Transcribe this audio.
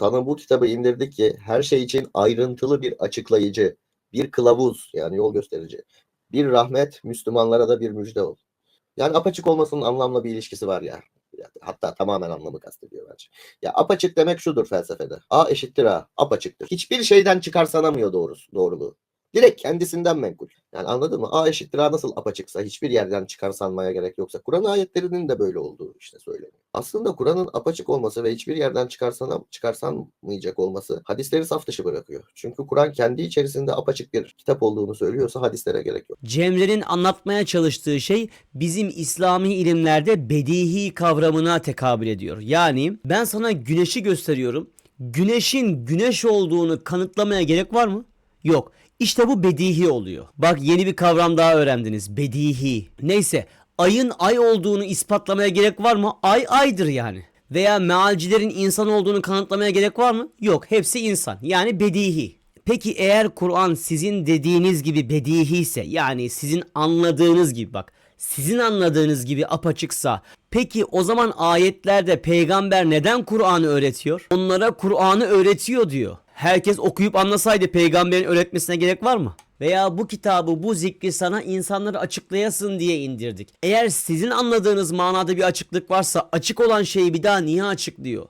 sana bu kitabı indirdik ki her şey için ayrıntılı bir açıklayıcı, bir kılavuz yani yol gösterici, bir rahmet, Müslümanlara da bir müjde ol. Yani apaçık olmasının anlamla bir ilişkisi var. Ya Hatta tamamen anlamı kastediyor bence. Ya apaçık demek şudur felsefede. A eşittir A. Apaçıktır. Hiçbir şeyden çıkarsanamıyor doğrusu, doğruluğu. Direkt kendisinden menkul. Yani anladın mı? A eşittir A nasıl apaçıksa hiçbir yerden çıkarsanmaya gerek yoksa. Kur'an ayetlerinin de böyle olduğu işte söyleniyor. Aslında Kur'an'ın apaçık olması ve hiçbir yerden çıkarsana, çıkarsanmayacak olması hadisleri saf dışı bırakıyor. Çünkü Kur'an kendi içerisinde apaçık bir kitap olduğunu söylüyorsa hadislere gerek yok. Cemre'nin anlatmaya çalıştığı şey bizim İslami ilimlerde bedihi kavramına tekabül ediyor. Yani ben sana güneşi gösteriyorum. Güneşin güneş olduğunu kanıtlamaya gerek var mı? Yok. İşte bu bedihi oluyor. Bak yeni bir kavram daha öğrendiniz. Bedihi. Neyse ayın ay olduğunu ispatlamaya gerek var mı? Ay aydır yani. Veya mealcilerin insan olduğunu kanıtlamaya gerek var mı? Yok. Hepsi insan. Yani bedihi. Peki eğer Kur'an sizin dediğiniz gibi bedihi ise yani sizin anladığınız gibi bak sizin anladığınız gibi apaçıksa peki o zaman ayetlerde peygamber neden Kur'an'ı öğretiyor? Onlara Kur'an'ı öğretiyor diyor. Herkes okuyup anlasaydı peygamberin öğretmesine gerek var mı? Veya bu kitabı, bu zikri sana insanları açıklayasın diye indirdik. Eğer sizin anladığınız manada bir açıklık varsa açık olan şeyi bir daha niye açıklıyor?